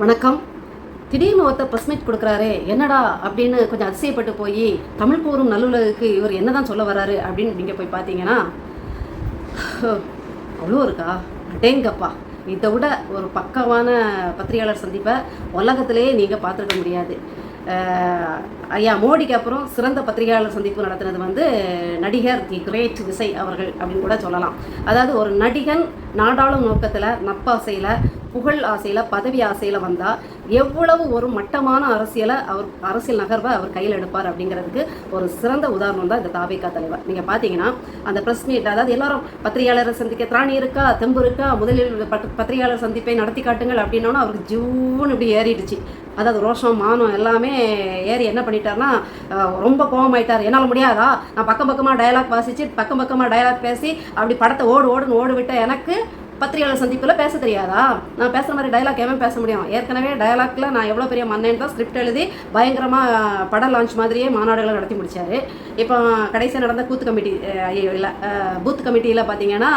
வணக்கம். திடீர்னு ஒருத்தர் ப்ரெஸ் மீட் கொடுக்குறாரு என்னடா அப்படின்னு கொஞ்சம் அதிசயப்பட்டு போய் தமிழ் போரும் நல்லுலகுக்கு இவர் என்ன தான் சொல்ல வராரு அப்படின்னு நீங்கள் போய் பார்த்தீங்கன்னா அவ்வளோ இருக்கா? அடேங்கப்பா. இதை விட ஒரு பக்கமான பத்திரிகையாளர் சந்திப்பை உலகத்திலேயே நீங்கள் பார்த்துருக்க முடியாது. ஐயா மோடிக்கு அப்புறம் சிறந்த பத்திரிகையாளர் சந்திப்பு நடத்தினது வந்து நடிகர் தி கிரேட் விசை அவர்கள் அப்படின்னு கூட சொல்லலாம். அதாவது ஒரு நடிகன் நாடாளும் நோக்கத்தில் நப்பாசையில் புகழ் ஆசையில் பதவி ஆசையில் வந்தால் எவ்வளவு ஒரு மட்டமான அரசியலை அவர் அரசியல் நகர்வை அவர் கையில் எடுப்பார் அப்படிங்கிறதுக்கு ஒரு சிறந்த உதாரணம் தான் இந்த தாவேக்கா தலைவர். நீங்கள் பார்த்தீங்கன்னா அந்த ப்ரெஸ் மீட் அதாவது எல்லாரும் பத்திரிகையாளரை சந்திக்க திராணி இருக்கா தெம்பு இருக்கா முதலில் பத்- பத்திரிகையாளர் சந்திப்பை நடத்தி காட்டுங்கள் அப்படின்னோன்னா அவருக்கு ஜூன்னு இப்படி ஏறிடுச்சு. அதாவது ரோஷம் மானம் எல்லாமே ஏறி என்ன பண்ணிட்டாருன்னா ரொம்ப கோவமாயிட்டார் என்னால் முடியாதா? நான் பக்கம் பக்கமாக டயலாக் வாசித்து பக்கம் பக்கமாக டயலாக் பேசி அப்படி படத்தை ஓடு ஓடுன்னு ஓடு விட்ட எனக்கு பத்திரிகையாளர் சந்திப்பில் பேச தெரியாதா? நான் பேசுகிற மாதிரி டயலாக் எவன் பேச முடியும்? ஏற்கனவே டயலாக்ல நான் எவ்வளோ பெரிய மன்னன் தான் ஸ்கிரிப்ட் எழுதி பயங்கரமாக பட லான்ச் மாதிரியே மாநாடுகளை நடத்தி முடிச்சாரு. இப்போ கடைசியாக நடந்த கூத்து கமிட்டி ஐயோ இல்லை பூத் கமிட்டியில் பார்த்தீங்கன்னா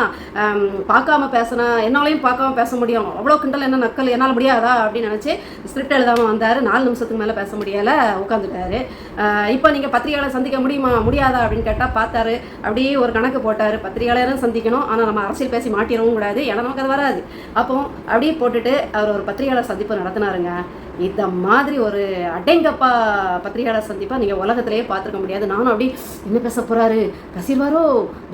பார்க்காம பேசினா என்னாலையும் பார்க்காம பேச முடியும். அவ்வளோ கிண்டல் என்ன நக்கல் என்னால் முடியாதா? அப்படின்னு நினச்சி ஸ்கிரிப்ட் எழுதாமல் வந்தார். நாலு நிமிஷத்துக்கு மேலே பேச முடியலை உட்காந்துட்டாரு இப்போ நீங்கள் பத்திரிகையாளர் சந்திக்க முடியுமா முடியாதா? அப்படின்னு கேட்டால் பார்த்தாரு. அப்படியே ஒரு கணக்கு போட்டார். பத்திரிகையாளரும் சந்திக்கணும். ஆனால் நம்ம அரசியல் பேசி மாட்டிடவும் கூடாது. ஏன்னா நமக்கு அது வராது. அப்போ அப்படியே போட்டுட்டு அவர் ஒரு பத்திரிகையாளர் சந்திப்பு நடத்தினாருங்க. இந்த மாதிரி ஒரு அடேங்கப்பா பத்திரிகையாளர் சந்திப்பா நீங்கள் உலகத்திலேயே பார்த்துருக்க முடியாது. நானும் அப்படி என்ன பேச போகிறாரு கசிர்வாரோ?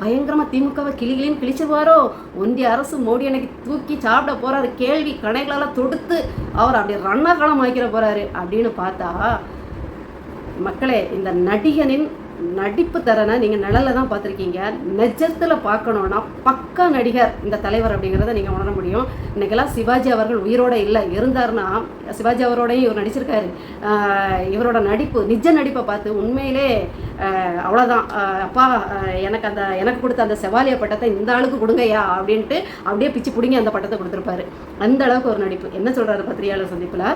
பயங்கரமாக திமுகவை கிளிகளின்னு கிழிச்சிருவாரோ? ஒன்றிய அரசு மோடி அன்னைக்கு தூக்கி சாப்பிட போகிறாரு கேள்வி கணைகளெல்லாம் தொடுத்து அவர் அப்படி ரணகளம் ஆக்கிற போகிறாரு அப்படின்னு பார்த்தா மக்களே இந்த நடிகனின் நடிப்பு தரனை நீங்கள் நிழலில் தான் பார்த்துருக்கீங்க. நெஜத்தில் பார்க்கணுன்னா பக்கா நடிகர் இந்த தலைவர் அப்படிங்கிறத நீங்கள் உணர முடியும். இன்றைக்கெல்லாம் சிவாஜி அவர்கள் உயிரோடு இல்லை. இருந்தாருன்னா சிவாஜி அவரோடையும் இவர் நடிச்சிருக்காரு. இவரோட நடிப்பு நிஜ நடிப்பை பார்த்து உண்மையிலே அவ்வளோதான் அப்பா எனக்கு அந்த எனக்கு கொடுத்த அந்த செவாலிய பட்டத்தை இந்த ஆளுக்கு கொடுங்கய்யா அப்படின்ட்டு அப்படியே பிச்சு பிடிங்கி அந்த பட்டத்தை கொடுத்துருப்பாரு. அந்த அளவுக்கு ஒரு நடிப்பு. என்ன சொல்கிறாரு பத்திரிகையாளர் சந்திப்பில்?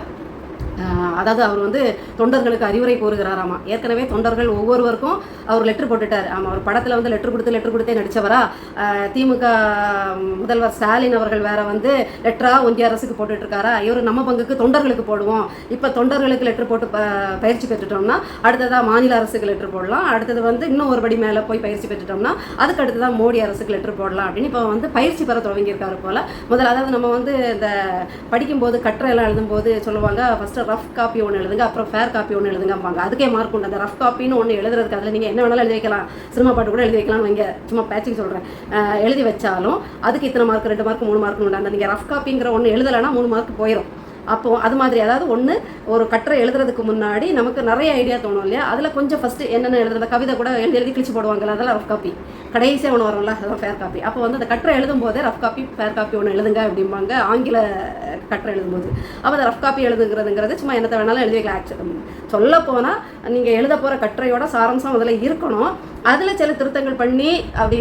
அதாவது அவர் வந்து தொண்டர்களுக்கு அறிவுரை கூறுகிறாராமா. ஏற்கனவே தொண்டர்கள் ஒவ்வொருவருக்கும் அவர் லெட்டர் போட்டுட்டார். ஆமாம் அவர் படத்தில் வந்து லெட்டர் கொடுத்து லெட்டர் கொடுத்தே நடித்தவரா திமுக முதல்வர் ஸ்டாலின் அவர்கள் வேற வந்து லெட்டரா ஒன்றிய அரசுக்கு போட்டுட்ருக்காரா? இவர் நம்ம பங்குக்கு தொண்டர்களுக்கு போடுவோம். இப்போ தொண்டர்களுக்கு லெட்டர் போட்டு ப- பயிற்சி பெற்றுட்டோம்னா அடுத்ததாக மாநில அரசுக்கு லெட்டர் போடலாம். அடுத்தது வந்து இன்னும் ஒரு படி மேலே போய் பயிற்சி பெற்றுட்டோம்னா அதுக்கு அடுத்ததாக மோடி அரசுக்கு லெட்டர் போடலாம் அப்படின்னு இப்போ வந்து பயிற்சி பெற தொடங்கியிருக்காரு போல். முதல்ல அதாவது நம்ம வந்து இந்த படிக்கும்போது கட்டுரை எல்லாம் எழுதும்போது சொல்லுவாங்க ஃபஸ்ட்டு ரஃப் காப்பி ஒன்று எழுதுங்க அப்புறம் ஃபேர் காப்பி ஒன்று எழுதுங்கம்பாங்க. அதுக்கே மார்க் உண்டு. அந்த ரஃப் காப்பின்னு ஒன்று எழுதுறதுக்கு அதில் நீங்கள் என்ன வேணாலும் எழுதி வைக்கலாம். சினிமா பாட்டு கூட எழுதி வைக்கலாம்னு வைங்க. சும்மா பேச்சிங் சொல்கிறேன் எழுதி வச்சாலும் அதுக்கு இத்தனை மார்க் ரெண்டு மார்க் மூணு மார்க் உண்டு. அந்த நீங்கள் ரஃப் காப்பிங்கிற ஒன்று எழுதலைன்னா மூணு மார்க் போயிடும் அப்போ அது மாதிரி அதாவது ஒன்று ஒரு கட்டுரை எழுதுறதுக்கு முன்னாடி நமக்கு நிறைய ஐடியா தோணும் இல்லையா? அதில் கொஞ்சம் ஃபஸ்ட்டு என்னென்ன எழுதுறது கவிதை கூட எழுதி எழுதி கிழிச்சு போடுவாங்கல்ல அதெல்லாம் ரஃப் காப்பி கடைசியாக ஒன்று வரும்ல அதான் ஃபேர் காப்பி அப்போ வந்து அந்த கட்டுரை எழுதும் போதே ரஃப் காப்பி ஃபேர் காப்பி ஒன்று எழுதுங்க அப்படிம்பாங்க ஆங்கில கட்டுரை எழுதும்போது. அப்போ அந்த ரஃப் காப்பி எழுதுங்கிறதுங்கிறது சும்மா என்னத்தை வேணாலும் எழுதி வைக்கலாம். ஆக்சுவலி சொல்ல போனால் நீங்கள் எழுத போகிற கட்டுரையோட சாரம்சம் அதில் இருக்கணும். அதில் சில திருத்தங்கள் பண்ணி அப்படி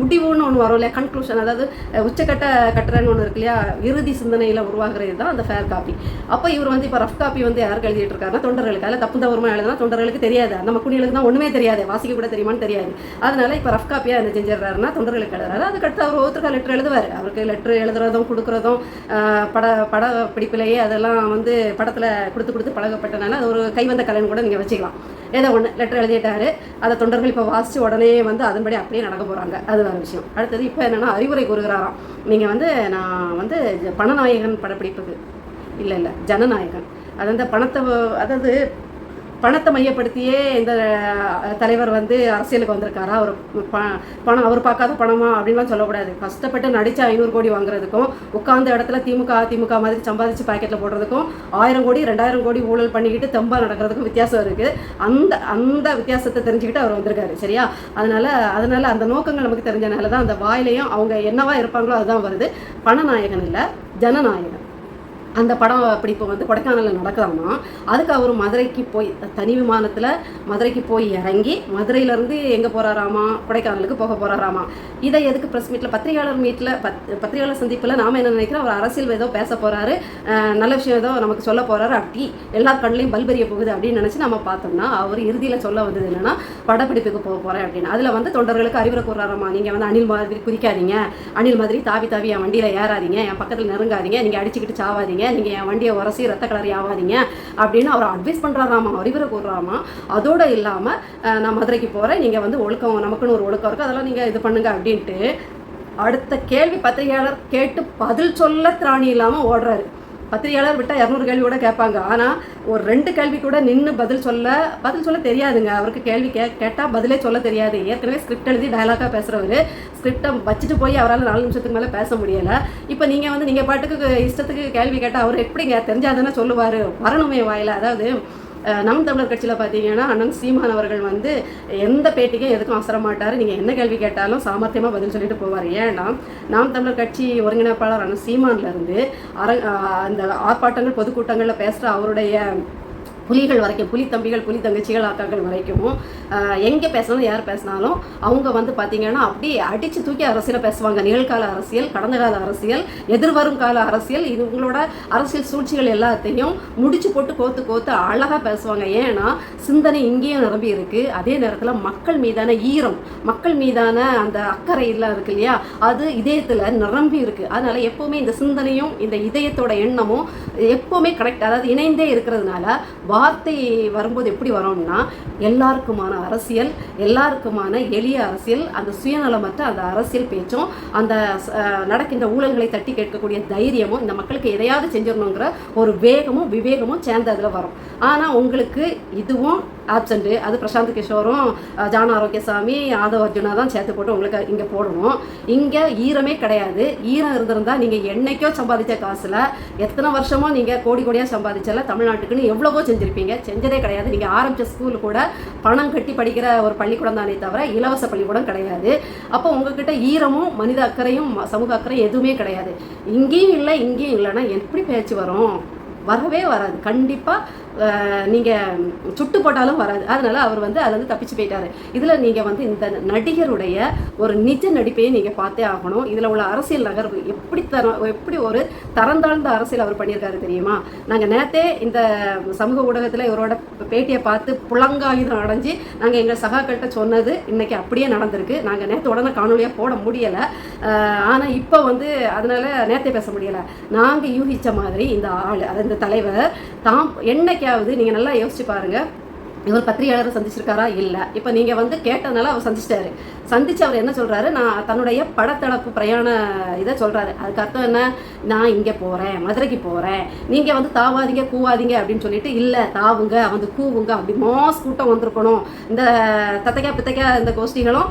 முடிவுன்னு ஒன்று வரும் இல்லையா? கன்க்ளூஷன் அதாவது உச்சக்கட்ட கட்டுரைன்னு ஒன்று இருக்கு இல்லையா? இறுதி சிந்தனையில் உருவாகிறது தான் அந்த ஃபேர் காப்பி அப்போ இவர் வந்து இப்போ ரஃப் காப்பி வந்து யாருக்கு எழுதிட்டு இருக்காருன்னா தொண்டர்களுக்கு. அதில் தப்பு தவறுமா எழுதுனா தொண்டர்களுக்கு தெரியாது. நம்ம குடிகளுக்கு தான் ஒன்றுமே தெரியாது. வாசிக்க கூட தெரியுமான்னு தெரியாது. அதனால இப்போ ரஃப் காப்பியாக என்ன செஞ்சிடறாருன்னா தொண்டர்களுக்கு எழுதுறாரு. அதுக்கடுத்து அவர் ஒருத்தருக்கு லெட்டர் எழுதுவார். அவருக்கு லெட்டர் எழுதுறதும் கொடுக்குறதும் பட பட பிடிப்பிலேயே அதெல்லாம் வந்து படத்தில் கொடுத்து கொடுத்து பழகப்பட்டனால அது ஒரு கைவந்த கலைன்னு கூட நீங்கள் வச்சுக்கலாம். ஏதோ ஒன்று லெட்டர் எழுதிட்டாரு. அதை தொண்டர்கள் இப்போ வாசித்து உடனே வந்து அதன்படி அப்படியே நடக்க போகிறாங்க அது வேறு விஷயம். அடுத்தது இப்போ என்னென்னா அறிவுரை கூறுகிறாராம். நீங்கள் வந்து நான் வந்து பணநாயகன் படப்பிடிப்புக்கு. இல்லை இல்லை ஜனநாயகன். அது அந்த பணத்தை அதாவது பணத்தை மையப்படுத்தியே இந்த தலைவர் வந்து அரசியலுக்கு வந்திருக்காரா? அவர் ப பணம் அவர் பார்க்காத பணமா? அப்படின்லாம் சொல்லக்கூடாது. கஷ்டப்பட்டு நடித்து ஐநூறு கோடி வாங்குறதுக்கும் உட்காந்த இடத்துல திமுக அதிமுக மாதிரி சம்பாதிச்சு பாக்கெட்டில் போடுறதுக்கும் ஆயிரம் கோடி ரெண்டாயிரம் கோடி ஊழல் பண்ணிக்கிட்டு தெம்பா நடக்கிறதுக்கும் வித்தியாசம் இருக்குது அந்த அந்த வித்தியாசத்தை தெரிஞ்சுக்கிட்டு அவர் வந்திருக்காரு சரியா? அதனால அதனால அந்த நோக்கங்கள் நமக்கு தெரிஞ்சனால தான் அந்த வாயிலையும் அவங்க என்னவா இருப்பாங்களோ அதுதான் வருது. பணநாயகன் இல்லை ஜனநாயகன். அந்த படம் பிடிப்பு வந்து கொடைக்கானலில் நடக்குதாமா அதுக்கு அவர் மதுரைக்கு போய் தனி விமானத்தில் மதுரைக்கு போய் இறங்கி மதுரையிலேருந்து எங்கே போகிறாராமா கொடைக்கானலுக்கு போக போகிறாராமா இதை எதுக்கு ப்ரெஸ் மீட்டில் பத்திரிகையாளர் மீட்டில் பத் பத்திரிகையாளர் சந்திப்பில் நாம் என்ன நினைக்கிறோம்? அவர் அரசியல் ஏதோ பேச போகிறாரு நல்ல விஷயம் ஏதோ நமக்கு சொல்ல போகிறாரு அப்படி எல்லார் கண்ணிலையும் பல்பெரிய போகுது அப்படின்னு நினச்சி நம்ம பார்த்தோம்னா அவர் இறுதியில் சொல்ல வந்தது என்னென்னா படப்பிடிப்புக்கு போக போகிறேன் அப்படின்னு. அதில் வந்து தொண்டர்களுக்கு அறிவுரை கூறாராமா நீங்கள் வந்து அணில் மாதிரி குதிக்காதீங்க. அணில் மாதிரி தாவி தாவி என் வண்டியில் ஏறாதீங்க. என் பக்கத்தில் நெருங்காதீங்க. நீங்கள் அடிச்சுக்கிட்டு சாவாதீங்க. ஆகாதீங்க நீங்கள் என் வண்டியை உரசி ரத்த கலரி ஆகாதீங்க அப்படின்னு அவர் அட்வைஸ் பண்ணுறாராமா அறிவுரை கூடுறாமா அதோடு இல்லாமல் நான் மதுரைக்கு போகிறேன் நீங்கள் வந்து ஒழுக்கம் நமக்குன்னு ஒரு ஒழுக்கம் இருக்குது அதெல்லாம் நீங்கள் இது பண்ணுங்க அப்படின்ட்டு அடுத்த கேள்வி பத்திரிகையாளர் கேட்டு பதில் சொல்ல திராணி இல்லாமல் ஓடுறாரு. பத்திரிகையாளர் விட்டால் இரநூறு கேள்வி கூட கேட்பாங்க. ஆனால் ஒரு ரெண்டு கேள்வி கூட நின்று பதில் சொல்ல பதில் சொல்ல தெரியாதுங்க. அவருக்கு கேள்வி கே கேட்டால் பதிலே சொல்ல தெரியாது. ஏற்கனவே ஸ்கிரிப்ட் எழுதி டயலாக்காக பேசுகிறவர் ஸ்கிரிப்டை வச்சுட்டு போய் அவரால் நாலு நிமிஷத்துக்கு மேலே பேச முடியலை. இப்போ நீங்கள் வந்து நீங்கள் பாட்டுக்கு இஷ்டத்துக்கு கேள்வி கேட்டால் அவர் எப்படிங்க? தெரிஞ்சாதானே சொல்லுவார். வரணுமே வாயில. அதாவது நம் தமிழர் கட்சியில் பார்த்தீங்கன்னா அண்ணன் சீமான் அவர்கள் வந்து எந்த பேட்டிக்கும் எதுக்கும் அவசர மாட்டார். நீங்கள் என்ன கேள்வி கேட்டாலும் சாமர்த்தியமாக பதில் சொல்லிட்டு போவார். ஏன்னா நாம் தமிழர் கட்சி ஒருங்கிணைப்பாளர் அண்ணன் சீமான்லேருந்து அர அந்த ஆர்ப்பாட்டங்கள் பொதுக்கூட்டங்களில் பேசுகிற அவருடைய புலிகள் வரைக்கும் புலி தம்பிகள் புலி தங்கச்சிகள் அக்காக்கள் வரைக்கும் எங்கே பேசினாலும் யார் பேசினாலும் அவங்க வந்து பார்த்தீங்கன்னா அப்படியே அடித்து தூக்கி அரசியலை பேசுவாங்க. நிகழ்கால அரசியல் கடந்த கால அரசியல் எதிர்வரும் கால அரசியல் இது உங்களோட அரசியல் சூழ்ச்சிகள் எல்லாத்தையும் முடிச்சு போட்டு கோத்து கோத்து அழகாக பேசுவாங்க. ஏன்னா சிந்தனை இங்கேயும் நிரம்பி இருக்கு. அதே நேரத்தில் மக்கள் மீதான ஈரம் மக்கள் மீதான அந்த அக்கறை எல்லாம் இருக்கு இல்லையா? அது இதயத்தில் நிரம்பி இருக்குது அதனால எப்போவுமே இந்த சிந்தனையும் இந்த இதயத்தோட எண்ணமும் எப்போவுமே கரெக்ட் அதாவது இணைந்தே இருக்கிறதுனால வார்த்தை வரும்போது எப்படி வரோம்னா எல்லாருக்குமான அரசியல் எல்லாருக்குமான எளிய அரசியல் அந்த சுயநலமற்ற அந்த அரசியல் பேச்சும் அந்த நடக்கின்ற ஊழல்களை தட்டி கேட்கக்கூடிய தைரியமும் இந்த மக்களுக்கு எதையாவது செஞ்சிடணுங்கிற ஒரு வேகமும் விவேகமும் சேர்ந்து அதில் வரும். ஆனால் உங்களுக்கு இதுவும் ஆப்சண்ட்டு அது பிரசாந்த் கிஷோரும் ஜான ஆரோக்கியசாமி ஆதவ அர்ஜுனா தான் சேர்த்து போட்டு உங்களுக்கு இங்கே போடுவோம். இங்கே ஈரமே கிடையாது. ஈரம் இருந்திருந்தால் நீங்கள் என்னைக்கோ சம்பாதிச்ச காசில் எத்தனை வருஷமோ நீங்கள் கோடி கோடியாக சம்பாதிச்சல தமிழ்நாட்டுக்குன்னு எவ்வளவோ செஞ்சுருப்பீங்க. செஞ்சதே கிடையாது. நீங்கள் ஆரம்பித்த ஸ்கூல் கூட பணம் கட்டி படிக்கிற ஒரு பள்ளிக்கூடம் தானே தவிர இலவச பள்ளிக்கூடம் கிடையாது. அப்போ உங்ககிட்ட ஈரமும் மனித அக்கறையும் சமூக அக்கறையும் எதுவுமே கிடையாது. இங்கேயும் இல்லை இங்கேயும் இல்லைன்னா எப்படி பேச்சு வரும்? வரவே வராது. கண்டிப்பாக நீங்கள் சுட்டு போட்டாலும் வராது. அதனால அவர் வந்து அதுல வந்து தப்பிச்சு போயிட்டார். இதில் நீங்கள் வந்து இந்த நடிகருடைய ஒரு நிஜ நடிப்பையும் நீங்கள் பார்த்தே ஆகணும். இதில் உள்ள அரசியல் நகர்வு எப்படி தர எப்படி ஒரு தரந்தாழ்ந்த அரசியல் அவர் பண்ணியிருக்காரு தெரியுமா? நாங்கள் நேற்றே இந்த சமூக ஊடகத்தில் இவரோட பேட்டியை பார்த்து புலங்காயுதம் அடைஞ்சு நாங்கள் எங்கள் சகாக்கள்கிட்ட சொன்னது இன்றைக்கி அப்படியே நடந்திருக்கு. நாங்கள் நேற்று உடனே காணொலியாக போட முடியலை. ஆனால் இப்போ வந்து அதனால் நேற்றே பேச முடியலை. நாங்கள் யூகித்த மாதிரி இந்த ஆள் அது இந்த தலைவர் தாம் என்னைக்காவது நீங்கள் நல்லா யோசிச்சு பாருங்க. இவர் பத்திரிகையாளரை சந்திச்சிருக்காரா? இல்லை. இப்போ நீங்கள் வந்து கேட்டதுனால அவர் சந்திச்சிட்டாரு. சந்தித்து அவர் என்ன சொல்கிறாரு நான் தன்னுடைய படத்தளப்பு பிரயாண இதை சொல்கிறாரு அதுக்கு அர்த்தம் என்ன? நான் இங்கே போகிறேன் மதுரைக்கு போகிறேன் நீங்கள் வந்து தாவாதீங்க கூவாதீங்க அப்படின்னு சொல்லிட்டு இல்லை தாவுங்க வந்து கூவுங்க அப்படி மாஸ் கூட்டம் வந்திருக்கணும். இந்த தத்தைக்கா பித்தைக்கா இந்த கோஷ்டிகளும்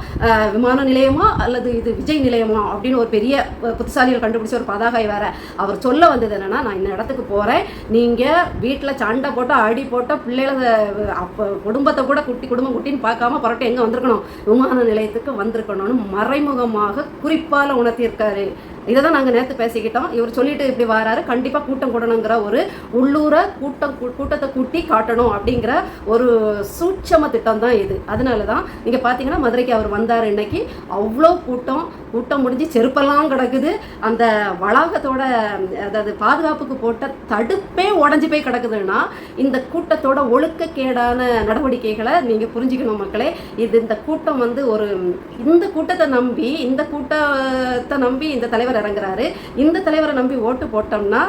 விமான நிலையமோ அல்லது இது விஜய் நிலையமோ அப்படின்னு ஒரு பெரிய புத்திசாலிகள் கண்டுபிடிச்ச ஒரு பதாகை வேற. அவர் சொல்ல வந்தது என்னன்னா நான் இந்த இடத்துக்கு போகிறேன் நீங்கள் வீட்டில் சண்டை போட்டு அடி போட்டு பிள்ளைகளை அப்போ குடும்பத்தை கூட குட்டி குடும்பம் குட்டின்னு பார்க்காம புரட்டு எங்கே வந்திருக்கணும்? விமான நிலையத்துக்கு வந்திருக்கணும்னு மறைமுகமாக குறிப்பால் உணர்த்தியிருக்காரு. இதை தான் நாங்கள் நேற்று பேசிக்கிட்டோம். இவர் சொல்லிட்டு இப்படி வராரு. கண்டிப்பாக கூட்டம் கூடணுங்கிற ஒரு உள்ளூரை கூட்டம் கூட்டத்தை கூட்டி காட்டணும் அப்படிங்கிற ஒரு சூட்சம திட்டம் தான் இது. அதனால தான் நீங்கள் பார்த்தீங்கன்னா மதுரைக்கு அவர் வந்தார் இன்னைக்கு. அவ்வளோ கூட்டம். கூட்டம் முடிஞ்சு செருப்பெல்லாம் கிடக்குது. அந்த வளாகத்தோட அதாவது பாதுகாப்புக்கு போட்ட தடுப்பே உடஞ்சி போய் கிடக்குதுன்னா இந்த கூட்டத்தோட ஒழுக்கக்கேடான நடவடிக்கைகளை நீங்கள் புரிஞ்சுக்கணும் மக்களே. இது இந்த கூட்டம் வந்து ஒரு இந்த கூட்டத்தை நம்பி இந்த கூட்டத்தை நம்பி இந்த தலைவர் இறங்குறாரு. இந்த தலைவரை நம்பி ஓட்டு போட்டோம்னா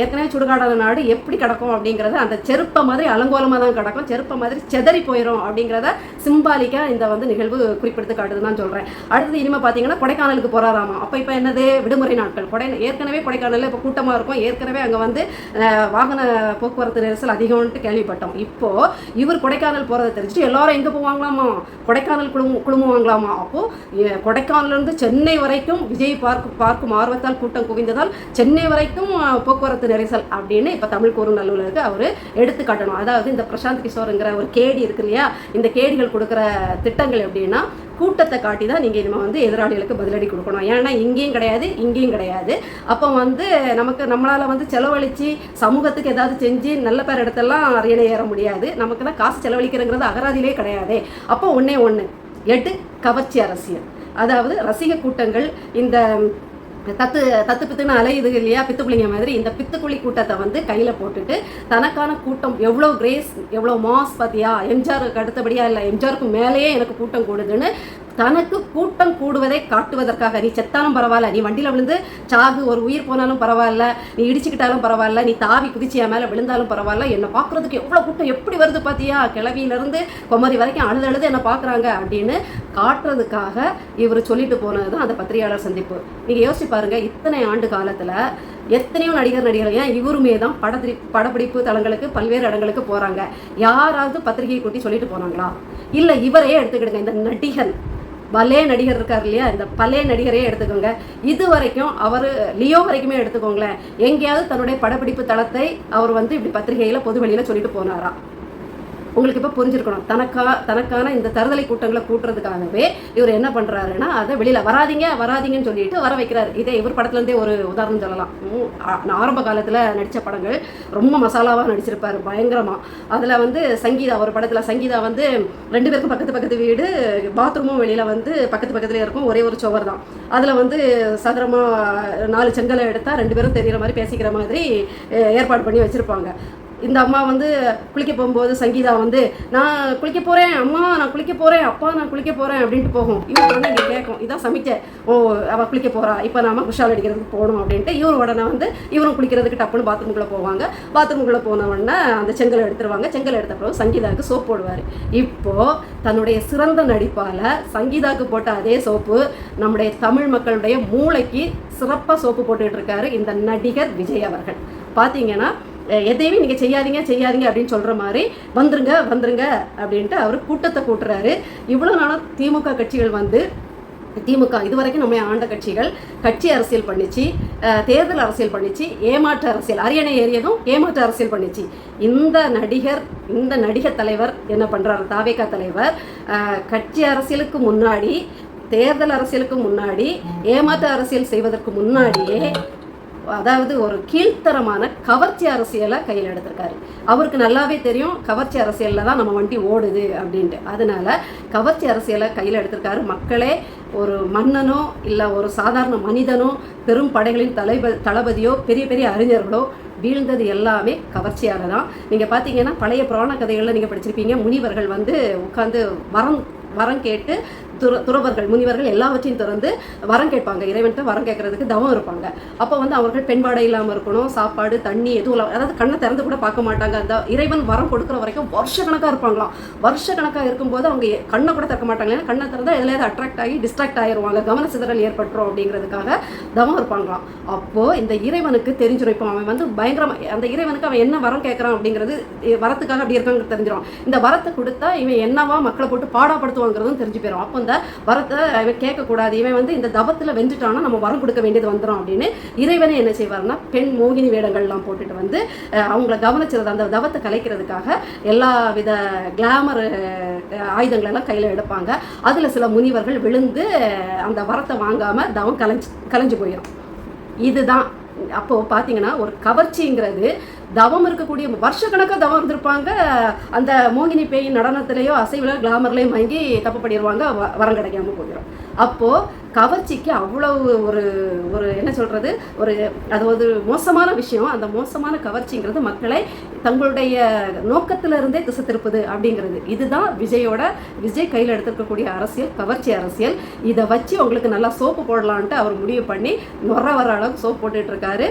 ஏற்கனவே சுடுகாடான நாடு எப்படி கிடக்கும் அப்படிங்கிறத அந்த செருப்பை மாதிரி அலங்கோலமாக தான் கிடக்கும். செருப்பை மாதிரி செதறி போயிடும் அப்படிங்கிறத சிம்பாலிக்காக இந்த வந்து நிகழ்வு குறிப்பிடுத்து காட்டுதுன்னு தான் சொல்கிறேன் அடுத்தது இனிமேல் பார்த்தீங்கன்னா கொடைக்கானலுக்கு போகிறாராமா அப்போ இப்போ என்னது? விடுமுறை நாட்கள். கொடை ஏற்கனவே கொடைக்கானலில் இப்போ கூட்டமாக இருக்கும். ஏற்கனவே அங்கே வந்து வாகன போக்குவரத்து நெரிசல் அதிகம்ன்ட்டு கேள்விப்பட்டோம். இப்போ இவர் கொடைக்கானல் போகிறத தெரிஞ்சுட்டு எல்லாரும் எங்கே போவாங்களாமா? கொடைக்கானல் குழும குழுமுவாங்களாமா அப்போது கொடைக்கானலேருந்து சென்னை வரைக்கும் விஜய் பார்க்கும் பார்க்கும் ஆர்வத்தால் கூட்டம் குவிந்ததால் சென்னை வரைக்கும் போக்குவரத்து நெரிசல் அப்படின்னு இப்போ தமிழ் கூறும் நல்லூருக்கு அவர் எடுத்து காட்டணும். அதாவது இந்த பிரசாந்த் கிஷோருங்கிற ஒரு கேடி இருக்கு இல்லையா? இந்த கேடிகள் கொடுக்குற திட்டங்கள் எப்படின்னா கூட்டத்தை காட்டி தான் நீங்கள் இனிமேல் வந்து எதிராளிகளுக்கு பதிலடி கொடுக்கணும். ஏன்னா இங்கேயும் கிடையாது இங்கேயும் கிடையாது. அப்போ வந்து நமக்கு நம்மளால் வந்து செலவழித்து சமூகத்துக்கு ஏதாவது செஞ்சு நல்ல பேர் இடத்தெல்லாம் அரியணை ஏற முடியாது. நமக்கு தான் காசு செலவழிக்கிறங்கிறது அகராதியிலே கிடையாது. அப்போ ஒன்றே ஒன்று எட்டு கவர்ச்சி அரசியல். அதாவது ரசிக கூட்டங்கள் இந்த தத்து தத்து பித்துன்னு அலையுது இல்லையா பித்துக்குளிங்க மாதிரி இந்த பித்துக்குழி கூட்டத்தை வந்து கையில் போட்டுட்டு தனக்கான கூட்டம் எவ்வளோ கிரேஸ் எவ்வளோ மாஸ் பார்த்தியா எம்ஜிஆருக்கு அடுத்தபடியாக இல்லை எம்ஜிஆருக்கு மேலேயே எனக்கு கூட்டம் கூடுதுன்னு தனக்கு கூட்டம் கூடுவதை காட்டுவதற்காக. நீ செத்தாலும் பரவாயில்ல நீ வண்டியில் விழுந்து சாகு ஒரு உயிர் போனாலும் பரவாயில்ல நீ இடிச்சுக்கிட்டாலும் பரவாயில்ல நீ தாவி குதிச்சு என் மேலே விழுந்தாலும் பரவாயில்ல. என்னை பார்க்குறதுக்கு எவ்வளோ கூட்டம் எப்படி வருது பார்த்தியா கிளவியிலேருந்து கொமரி வரைக்கும் அழுது அழுது என்னை பார்க்குறாங்க அப்படின்னு காட்டுறதுக்காக இவர் சொல்லிட்டு போனது தான் அந்த பத்திரிகையாளர் சந்திப்பு. நீங்கள் யோசிச்சு பாருங்கள் இத்தனை ஆண்டு காலத்தில் எத்தனையோ நடிகர் நடிகர்கள் ஏன் இவருமே தான் படத்திரி படப்பிடிப்பு தளங்களுக்கு பல்வேறு இடங்களுக்கு போகிறாங்க யாராவது பத்திரிகையை கூட்டி சொல்லிட்டு போனாங்களா? இல்லை இவரையே எடுத்துக்கிடுங்க இந்த நடிகர் பலே நடிகர் இருக்கார் இல்லையா? இந்த பலே நடிகரே எடுத்துக்கோங்க. இது வரைக்கும் அவர் லியோ வரைக்குமே எடுத்துக்கோங்களேன். எங்கேயாவது தன்னுடைய படப்பிடிப்பு தளத்தை அவர் வந்து இப்படி பத்திரிகையில் பொதுவெளியில் சொல்லிட்டு போனாரா? உங்களுக்கு இப்போ புரிஞ்சிருக்கணும். தனக்கா தனக்கான இந்த தருதலை கூட்டங்களை கூட்டுறதுக்காகவே இவர் என்ன பண்ணுறாருன்னா அதை வெளியில் வராதீங்க வராதீங்கன்னு சொல்லிட்டு வர வைக்கிறாரு. இதே இவர் படத்துலேருந்தே ஒரு உதாரணம் சொல்லலாம். ஆரம்ப காலத்தில் நடித்த படங்கள் ரொம்ப மசாலாவாக நடிச்சிருப்பார் பயங்கரமாக அதில் வந்து சங்கீதா ஒரு படத்தில் சங்கீதா வந்து ரெண்டு பேருக்கும் பக்கத்து பக்கத்து வீடு பாத்ரூமும் வெளியில் வந்து பக்கத்து பக்கத்துலேயே இருக்கும் ஒரே ஒரு சுவர் தான். அதில் வந்து சதுரமாக நாலு செங்கலை எடுத்தால் ரெண்டு பேரும் தெரிகிற மாதிரி பேசிக்கிற மாதிரி ஏற்பாடு பண்ணி வச்சுருப்பாங்க. இந்த அம்மா வந்து குளிக்க போகும்போது சங்கீதா வந்து நான் குளிக்க போகிறேன் அம்மா நான் குளிக்க போகிறேன் அப்பா நான் குளிக்க போகிறேன் அப்படின்ட்டு போகும். இவர் வந்து இங்கே கேட்கும் இதான் சமைக்க? ஓ அவள் குளிக்க போகிறா இப்போ நாம குஷால் அடிக்கிறதுக்கு போகணும் அப்படின்ட்டு இவர் உடனே வந்து இவரும் குளிக்கிறதுக்கு டப்புன்னு பாத்ரூமுக்குள்ளே போவாங்க. பாத்ரூம்குள்ளே போன உடனே அந்த செங்கல் எடுத்துருவாங்க. செங்கல் எடுத்த பிறகு சங்கீதாவுக்கு சோப் போடுவார். இப்போது தன்னுடைய சிறந்த நடிப்பால் சங்கீதாவுக்கு போட்ட அதே சோப்பு நம்முடைய தமிழ் மக்களுடைய மூளைக்கு சிறப்பாக சோப்பு போட்டுக்கிட்டு இருக்காரு இந்த நடிகர் விஜய் அவர்கள். பார்த்தீங்கன்னா எதையுமே நீங்கள் செய்யாதீங்க செய்யாதீங்க அப்படின்னு சொல்கிற மாதிரி வந்துருங்க வந்துருங்க அப்படின்ட்டு அவர் கூட்டத்தை கூட்டுறாரு. இவ்வளோ நாளாக திமுக கட்சிகள் வந்து திமுக இதுவரைக்கும் நம்மை ஆண்ட கட்சிகள் கட்சி அரசியல் பண்ணிச்சு தேர்தல் அரசியல் பண்ணிச்சு ஏமாற்று அரசியல் அரியணை ஏறியதும் ஏமாற்று அரசியல் பண்ணிச்சு. இந்த நடிகர் இந்த நடிகர் தலைவர் என்ன பண்ணுறாரு தாவேகா தலைவர் கட்சி அரசியலுக்கு முன்னாடி தேர்தல் அரசியலுக்கு முன்னாடி ஏமாற்று அரசியல் செய்வதற்கு முன்னாடியே அதாவது ஒரு கீழ்த்தரமான கவர்ச்சி அரசியலை கையில் எடுத்திருக்காரு. அவருக்கு நல்லாவே தெரியும் கவர்ச்சி அரசியலில் தான் நம்ம வண்டி ஓடுது அப்படின்ட்டு. அதனால கவர்ச்சி அரசியலை கையில் எடுத்திருக்காரு மக்களே ஒரு மன்னனோ இல்லை ஒரு சாதாரண மனிதனோ பெரும் படைகளின் தலைப தளபதியோ பெரிய பெரிய அறிஞர்களோ வீழ்ந்தது எல்லாமே கவர்ச்சியாக தான். நீங்கள் பார்த்தீங்கன்னா பழைய புராண கதைகளில் நீங்கள் படிச்சிருப்பீங்க முனிவர்கள் வந்து உட்காந்து வரம் வரம் கேட்டு துற துறவர்கள் முனிவர்கள் எல்லாவற்றையும் திறந்து வரம் கேட்பாங்க. இறைவன்கிட்ட வரம் கேட்கறதுக்கு தவம் இருப்பாங்க. அப்போ வந்து அவர்கள் பெண்பாடை இல்லாமல் இருக்கணும் சாப்பாடு தண்ணி எதுவும் இல்லாமல் அதாவது கண்ணை திறந்து கூட பார்க்க மாட்டாங்க. அந்த இறைவன் வரம் கொடுக்குற வரைக்கும் வருஷக்கணக்காக இருப்பாங்களாம். வருஷக்கணக்காக இருக்கும்போது அவங்க கண்ணை கூட திறக்க மாட்டாங்க. ஏன்னா கண்ணை திறந்தால் எதுலேயாவது அட்ராக்ட் ஆகி டிஸ்ட்ராக்ட் ஆயிருவாங்க. கவன சிதறல் ஏற்பட்டுரும் அப்படிங்கிறதுக்காக தவம் இருப்பாங்களாம். அப்போது இந்த இறைவனுக்கு தெரிஞ்சிடும் இப்போ அவன் வந்து பயங்கரமாக அந்த இறைவனுக்கு அவன் என்ன வரம் கேட்குறான் அப்படிங்கிறது வரத்துக்காக அப்படி இருக்காங்க தெரிஞ்சிடும் இந்த வரத்தை கொடுத்தா இவன் என்னவா மக்களை போட்டு பாடாப்படுத்துவாங்கிறதும் தெரிஞ்சு போயிடும் அப்போ இந்த வரத்தை இவன் கேட்கக்கூடாது. இவன் வந்து இந்த தவத்தில் வெஞ்சிட்டானா நம்ம வரம் கொடுக்க வேண்டியது வந்துடும் அப்படின்னு இறைவனே என்ன செய்வார்னா பெண் மோகினி வேடங்கள்லாம் போட்டுட்டு வந்து அவங்கள கவனிச்சது அந்த தவத்தை கலைக்கிறதுக்காக எல்லா வித கிளாமர் ஆயுதங்களெல்லாம் கையில் எடுப்பாங்க. அதில் சில முனிவர்கள் விழுந்து அந்த வரத்தை வாங்காமல் தவம் கலைஞ்சு கலைஞ்சு போயிடும் இதுதான். அப்போது பார்த்தீங்கன்னா ஒரு கவர்ச்சிங்கிறது தவம் இருக்கக்கூடிய வருஷக்கணக்காக தவம் இருந்திருப்பாங்க. அந்த மோகினி பேய் நடனத்திலேயோ அசைவில் கிளாமர்லேயும் வாங்கி தப்பு பண்ணிடுவாங்க வ- வரம் கிடைக்காம போயிடும் அப்போது கவர்ச்சிக்கு அவ்வளவு ஒரு ஒரு என்ன சொல்கிறது ஒரு அது ஒரு மோசமான விஷயம். அந்த மோசமான கவர்ச்சிங்கிறது மக்களை தங்களுடைய நோக்கத்திலிருந்தே திசை திருப்புது அப்படிங்கிறது. இதுதான் விஜயோட விஜய் கையில் எடுத்திருக்கக்கூடிய அரசியல் கவர்ச்சி அரசியல். இதை வச்சு உங்களுக்கு நல்லா சோப்பு போடலான்ட்டு அவர் முடிவு பண்ணி நொற வர அளவுக்கு சோப்பு போட்டுட்ருக்காரு.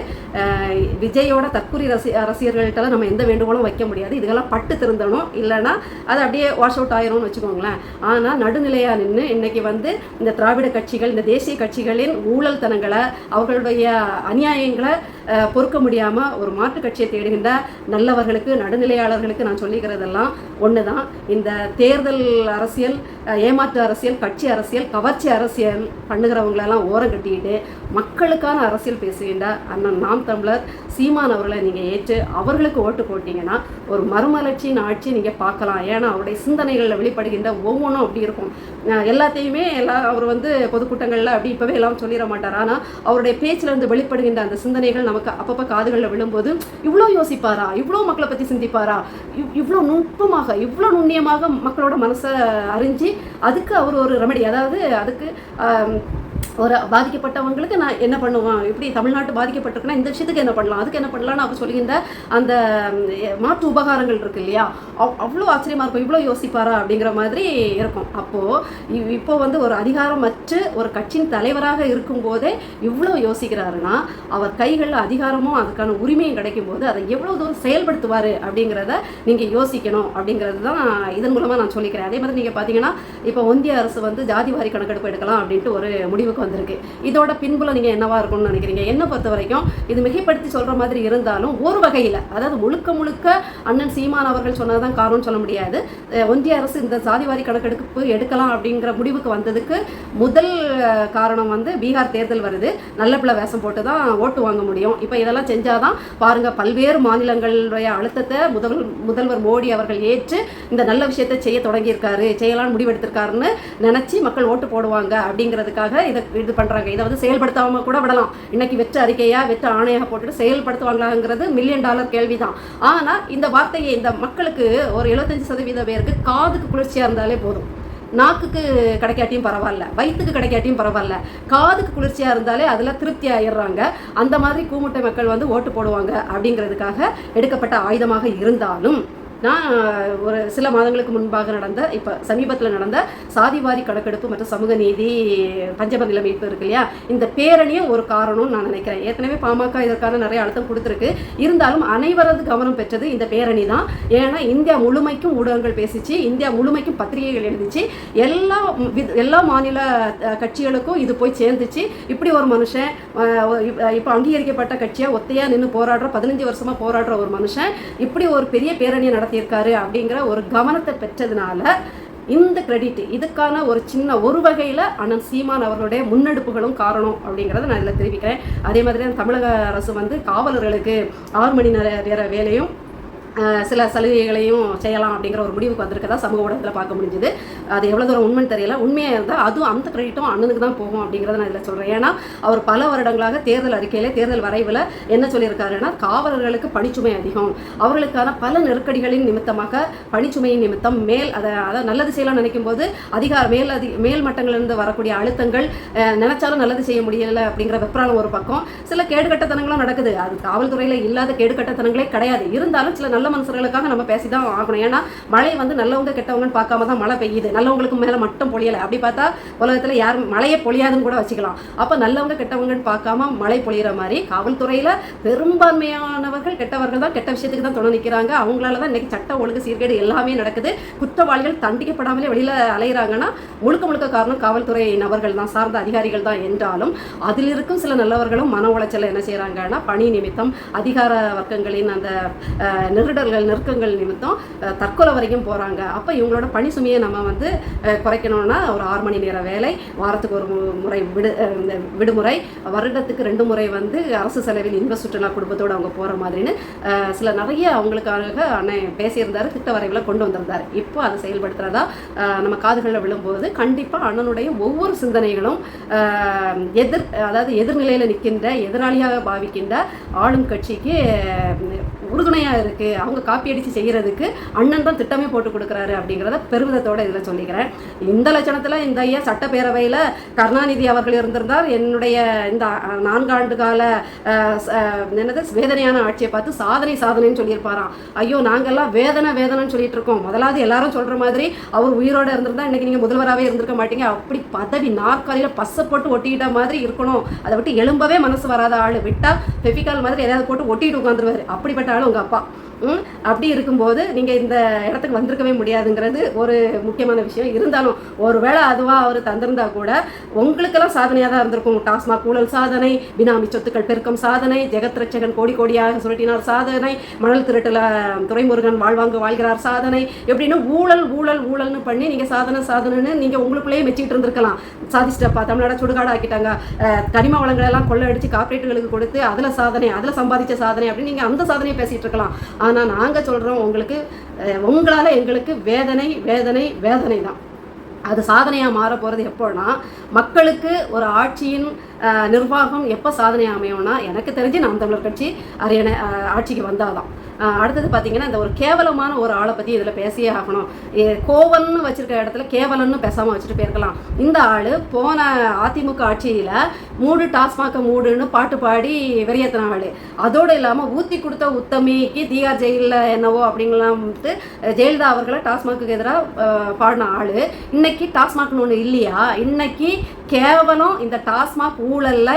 விஜயோட தற்கொலை ரசி ரசிகர்கள்ட்டலாம் நம்ம எந்த வேண்டுகோளும் வைக்க முடியாது. இதுக்கெல்லாம் பட்டு திருந்தணும். இல்லைன்னா அது அப்படியே வாஷ் அவுட் ஆயிரும்னு வச்சுக்கோங்களேன். ஆனால் நடுநிலையாக நின்று இன்னைக்கு வந்து இந்த திராவிட கட்சிகள் இந்த தேசிய கட்சிகளின் ஊழல் தனங்களை அவர்களுடைய அநியாயங்களை பொறுக்க முடியாமல் ஒரு மாற்றுக் கட்சியை தேடுகின்ற நல்லவர்களுக்கு நடுநிலையாளர்களுக்கு நான் சொல்லிக்கிறதெல்லாம் ஒன்று தான் இந்த தேர்தல் அரசியல் ஏமாற்று அரசியல் கட்சி அரசியல் கவர்ச்சி அரசியல் பண்ணுகிறவங்களெல்லாம் ஓரம் கட்டிக்கிட்டு மக்களுக்கான அரசியல் பேசுகின்ற அண்ணன் நாம் தமிழர் சீமான் அவர்களை நீங்கள் ஏற்று அவர்களுக்கு ஓட்டு போட்டிங்கன்னா ஒரு மறுமலர்ச்சியின் ஆட்சி நீங்கள் பார்க்கலாம். ஏன்னா அவருடைய சிந்தனைகளில் வெளிப்படுகின்ற ஒவ்வொன்றும் அப்படி இருக்கும். எல்லாத்தையுமே எல்லா அவர் வந்து பொதுக்கூட்டங்களில் அப்படி இப்போவே எல்லாம் சொல்லிட மாட்டார். ஆனால் அவருடைய பேச்சிலிருந்து வெளிப்படுகின்ற அந்த சிந்தனைகள் நம்ம நமக்கு அப்பப்போ காதுகளில் விழும்போது இவ்வளோ யோசிப்பாரா? இவ்வளோ மக்களை பற்றி சிந்திப்பாரா? இவ் இவ்வளோ நுட்பமாக இவ்வளோ நுண்ணியமாக மக்களோட மனசை அறிஞ்சு அதுக்கு அவர் ஒரு ரெமெடி அதாவது அதுக்கு ஒரு பாதிக்கப்பட்டவங்களுக்கு நான் என்ன பண்ணுவேன்? இப்படி தமிழ்நாட்டு பாதிக்கப்பட்டிருக்குன்னா இந்த விஷயத்துக்கு என்ன பண்ணலாம்? அதுக்கு என்ன பண்ணலாம்னு அவர் சொல்லுகின்ற அந்த மாற்று உபகாரங்கள் இருக்கு இல்லையா? அவ்- அவ்வளோ ஆச்சரியமா இருக்கும். இவ்வளோ யோசிப்பாரா? அப்படிங்கிற மாதிரி இருக்கும். அப்போது இப்போ வந்து ஒரு அதிகாரமற்ற ஒரு கட்சியின் தலைவராக இருக்கும்போதே இவ்வளோ யோசிக்கிறாருன்னா அவர் கைகளில் அதிகாரமும் அதுக்கான உரிமையும் கிடைக்கும் போது அதை எவ்வளோ தூரம் செயல்படுத்துவார் அப்படிங்கிறத நீங்கள் யோசிக்கணும் அப்படிங்கிறது தான் இதன் மூலமாக நான் சொல்லிக்கிறேன். அதே மாதிரி நீங்கள் பார்த்தீங்கன்னா இப்போ ஒந்திய அரசு வந்து ஜாதி வாரி கணக்கெடுப்பு எடுக்கலாம் அப்படின்ட்டு ஒரு முடிவுக்கு வந்திருக்கு. இதோட பின்புலம் நீங்கள் என்னவா இருக்கும்னு நினைக்கிறீங்க? என்னை பொறுத்த வரைக்கும் இது மிகைப்படுத்தி சொல்கிற மாதிரி இருந்தாலும் ஒரு வகையில் அதாவது முழுக்க முழுக்க அண்ணன் சீமான் அவர்கள் சொன்னதான் காரணம்னு சொல்ல முடியாது. ஒன்றிய அரசு இந்த சாதிவாரி கணக்கெடுப்பு எடுக்கலாம் அப்படிங்கிற முடிவுக்கு வந்ததுக்கு முதல் காரணம் வந்து பீகார் தேர்தல் வருது. நல்ல பிள்ளை வேஷம் போட்டு தான் ஓட்டு வாங்க முடியும். இப்போ இதெல்லாம் செஞ்சாதான் பாருங்க பல்வேறு மாநிலங்களுடைய அழுத்தத்தை முதல் முதல்வர் மோடி அவர்கள் ஏற்று இந்த நல்ல விஷயத்தை செய்ய தொடங்கியிருக்காரு. செய்யலாம்னு முடிவெடுத்திருக்காருன்னு நினச்சி மக்கள் ஓட்டு போடுவாங்க அப்படிங்கிறதுக்காக இதை இது பண்ணுறாங்க இதை வந்து செயல்படுத்தாமல் கூட விடலாம். இன்னைக்கு வெற்ற அறிக்கையாக வெற்ற ஆணையாக போட்டுட்டு செயல்படுத்துவாங்களாங்கிறது மில்லியன் டாலர் கேள்வி தான் ஆனால் இந்த வார்த்தையை இந்த மக்களுக்கு ஒரு எழுபத்தஞ்சு சதவீத பேருக்கு காதுக்கு குளிர்ச்சியாக இருந்தாலே போதும். நாக்குக்கு கிடைக்காட்டியும் பரவாயில்ல. வயிற்றுக்கு கிடைக்காட்டியும் பரவாயில்ல. காதுக்கு குளிர்ச்சியாக இருந்தாலே அதில் திருப்தி ஆயிடுறாங்க. அந்த மாதிரி கூமுட்டை மக்கள் வந்து ஓட்டு போடுவாங்க அப்படிங்கிறதுக்காக எடுக்கப்பட்ட ஆயுதமாக இருந்தாலும் நான் ஒரு சில மாதங்களுக்கு முன்பாக நடந்த இப்போ சமீபத்தில் நடந்த சாதிவாரி கணக்கெடுப்பு மற்றும் சமூக நீதி பஞ்சபங்கில மீட்பு இருக்கு இல்லையா? இந்த பேரணியும் ஒரு காரணம்னு நான் நினைக்கிறேன். ஏற்கனவே பாமக இதற்கான நிறைய அழுத்தம் கொடுத்துருக்கு. இருந்தாலும் அனைவரது கவனம் பெற்றது இந்த பேரணி தான். ஏன்னா இந்தியா முழுமைக்கும் ஊடகங்கள் பேசிச்சு இந்தியா முழுமைக்கும் பத்திரிகைகள் எழுதிச்சு எல்லா எல்லா மாநில கட்சிகளுக்கும் இது போய் சேர்ந்துச்சு. இப்படி ஒரு மனுஷன் இப்போ அங்கீகரிக்கப்பட்ட கட்சியாக ஒத்தையாக நின்று போராடுற பதினஞ்சு வருஷமா போராடுற ஒரு மனுஷன் இப்படி ஒரு பெரிய பேரணியை நடத்தியிருக்காரு அப்படிங்கிற ஒரு கவனத்தை பெற்றதுனால இந்த கிரெடிட் இதுக்கான ஒரு சின்ன ஒரு வகையில் அண்ணன் சீமான் அவர்களுடைய முன்னெடுப்புகளும் காரணம் அப்படிங்கிறத நான் இதில் தெரிவிக்கிறேன். அதே மாதிரி தான் தமிழக அரசு வந்து காவலர்களுக்கு ஆறு மணி நேர வேலையும் சில சலுகைகளையும் செய்யலாம் அப்படிங்கிற ஒரு முடிவுக்கு வந்திருக்கதா சமூக ஊடகத்தில் பார்க்க முடிஞ்சுது. அது எவ்வளோ தூரம் உண்மைன்னு தெரியல. உண்மையாக இருந்தால் அதுவும் அந்த கிரெடிட்டும் அண்ணனுக்கு தான் போகும் அப்படிங்கிறத நான் இதில் சொல்கிறேன் ஏன்னா அவர் பல வருடங்களாக தேர்தல் அறிக்கையில் தேர்தல் வரைவில் என்ன சொல்லியிருக்காருன்னா காவலர்களுக்கு பணிச்சுமை அதிகம். அவர்களுக்கான பல நெருக்கடிகளின் நிமித்தமாக பணிச்சுமையின் நிமித்தம் மேல் அதை அதை நல்லது செய்யலாம் நினைக்கும் போது அதிகார மேல் அதி மேல் மட்டங்களிலிருந்து வரக்கூடிய அழுத்தங்கள் நினைச்சாலும் நல்லது செய்ய முடியல அப்படிங்கிற வெப்ராலம் ஒரு பக்கம். சில கேடுகட்டத்தனங்களும் நடக்குது. அது காவல்துறையில் இல்லாத கேடுகட்டத்தனங்களே கிடையாது. இருந்தாலும் சில நல்ல மனுஷர்களுக்காக நம்ம பேசி தான் ஆகணும். ஏன்னா மழை வந்து நல்லவங்க கெட்டவங்கன்னு பார்க்காம தான் மழை பெய்யுது. நல்லவங்களுக்கு மேலே மட்டும் பொழியலை. அப்படி பார்த்தா உலகத்தில் யாரும் மழையே பொழியாதுன்னு கூட வச்சுக்கலாம். அப்போ நல்லவங்க கெட்டவங்கன்னு பார்க்காம மழை பொழியிற மாதிரி காவல்துறையில் பெரும்பான்மையானவர்கள் கெட்டவர்கள் தான் கெட்ட விஷயத்துக்கு தான் துணை நிற்கிறாங்க அவங்களால தான் இன்னைக்கு சட்ட ஒழுங்கு சீர்கேடு எல்லாமே நடக்குது. குற்றவாளிகள் தண்டிக்கப்படாமலே வெளியில் அலையிறாங்கன்னா முழுக்க முழுக்க காரணம் காவல்துறை நபர்கள் தான் சார்ந்த அதிகாரிகள் தான் என்றாலும் அதில் இருக்கும் சில நல்லவர்களும் மன உளைச்சல் என்ன செய்கிறாங்கன்னா பணி நிமித்தம் அதிகார வர்க்கங்களின் அந்த அஹ், நெருடல்கள் நெருக்கங்கள் நிமித்தம் தற்கொலை வரைக்கும் போகிறாங்க அப்போ இவங்களோட பணி சுமையை நம்ம வந்து குறைக்கணும்னா ஒரு ஆறு மணி நேர வேலை வாரத்துக்கு ஒரு முறை விடு இந்த விடுமுறை வருடத்துக்கு ரெண்டு முறை வந்து அரசு செலவில் இன்ப சுற்றுலா குடும்பத்தோடு அவங்க போகிற மாதிரின்னு சில நிறைய அவங்களுக்காக அண்ணன் பேசியிருந்தார் திட்ட வரைவில் கொண்டு வந்திருந்தார். இப்போ அதை செயல்படுத்துறதா நம்ம காதுகளில் விழும்போது கண்டிப்பாக அண்ணனுடைய ஒவ்வொரு சிந்தனைகளும் எதிர் அதாவது எதிர்நிலையில் நிற்கின்ற எதிராளியாக பாவிக்கின்ற ஆளும் கட்சிக்கு உறுதுணையாக இருக்குது அவங்க காப்பி அடித்து செய்கிறதுக்கு அண்ணன் தான் திட்டமே போட்டு கொடுக்குறாரு அப்படிங்கிறத பெருமிதத்தோட இதில் சொல்லிக்கிறேன். இந்த லட்சணத்தில் இந்த ஐயா சட்டப்பேரவையில் கருணாநிதி அவர்கள் இருந்திருந்தார். என்னுடைய இந்த நான்காண்டு கால அஹ், என்னது வேதனையான ஆட்சியை பார்த்து சாதனை சாதனைன்னு சொல்லியிருப்பாராம். ஐயோ நாங்கெல்லாம் வேதனை வேதனைன்னு சொல்லிட்டு இருக்கோம். முதலாவது எல்லாரும் சொல்கிற மாதிரி அவர் உயிரோட இருந்திருந்தா இன்னைக்கு நீங்கள் முதல்வராகவே இருந்திருக்க மாட்டீங்க. அப்படி பதவி நாற்காலியில் பஸ்ஸை போட்டு ஒட்டிக்கிட்ட மாதிரி இருக்கணும். அதை விட்டு எலும்பவே மனசு வராத ஆள். விட்டால் ஃபெவிகால் மாதிரி ஏதாவது போட்டு ஒட்டிட்டு உட்காந்துருவாரு அப்படிப்பட்ட ஆள் உங்கள் அப்பா. அப்படி இருக்கும்போது நீங்கள் இந்த இடத்துக்கு வந்திருக்கவே முடியாதுங்கிறது ஒரு முக்கியமான விஷயம். இருந்தாலும் ஒருவேளை அதுவாக அவர் தந்திருந்தா கூட உங்களுக்கெல்லாம் சாதனையாக தான் இருந்திருக்கும். டாஸ்மாக் ஊழல் சாதனை பினாமி சொத்துக்கள் பெருக்கம் சாதனை ஜெகத்ரட்சகன் கோடி கோடியாக சுருட்டினார் சாதனை மணல் திருட்டுல துரைமுருகன் வாழ்வாங்கு வாழ்கிறார் சாதனை. எப்படின்னு ஊழல் ஊழல் ஊழல்னு பண்ணி நீங்கள் சாதனை சாதனைன்னு நீங்கள் உங்களுக்குள்ளேயே மெச்சிட்டு இருந்திருக்கலாம். சாதிச்சிட்டப்பா தமிழ்நாடை சுடுகாடு ஆக்கிட்டாங்க கனிம வளங்களை எல்லாம் கொள்ளை அடித்து கார்பரேட்டுகளுக்கு கொடுத்து அதில் சாதனை அதில் சம்பாதிச்ச சாதனை அப்படின்னு நீங்கள் அந்த சாதனையை பேசிகிட்டு இருக்கலாம். ஆனால் நாங்கள் சொல்கிறோம் உங்களுக்கு உங்களால் எங்களுக்கு வேதனை வேதனை வேதனை தான் அது சாதனையாக மாற போகிறது எப்போனா மக்களுக்கு ஒரு ஆட்சியின் நிர்வாகம் எப்போ சாதனை அமையும்னா எனக்கு தெரிஞ்சு நாம் தமிழர் கட்சி அரியணை ஆட்சிக்கு வந்தாதான். அடுத்தது பார்த்தீங்கன்னா இந்த ஒரு கேவலமான ஒரு ஆளை பற்றி இதில் பேசியே ஆகணும். ஏ- கோவல்னு வச்சுருக்க இடத்துல கேவலன்னு பேசாமல் வச்சுட்டு போயிருக்கலாம். இந்த ஆள் போன அதிமுக ஆட்சியில் மூடு டாஸ்மாக மூடுன்னு பாட்டு பாடி வெறியத்தின ஆள் அதோடு இல்லாமல் ஊற்றி கொடுத்த உத்தமிக்கு தீகார் ஜெயிலில் என்னவோ அப்படிங்கலாம் வந்துட்டு ஜெயலலிதா அவர்களை டாஸ்மாக்கு எதிராக பாடின ஆள். இன்னைக்கு டாஸ்மாக்னு ஒன்று இல்லையா? இன்னைக்கு கேவலம் இந்த டாஸ்மாக் ஊழல்ல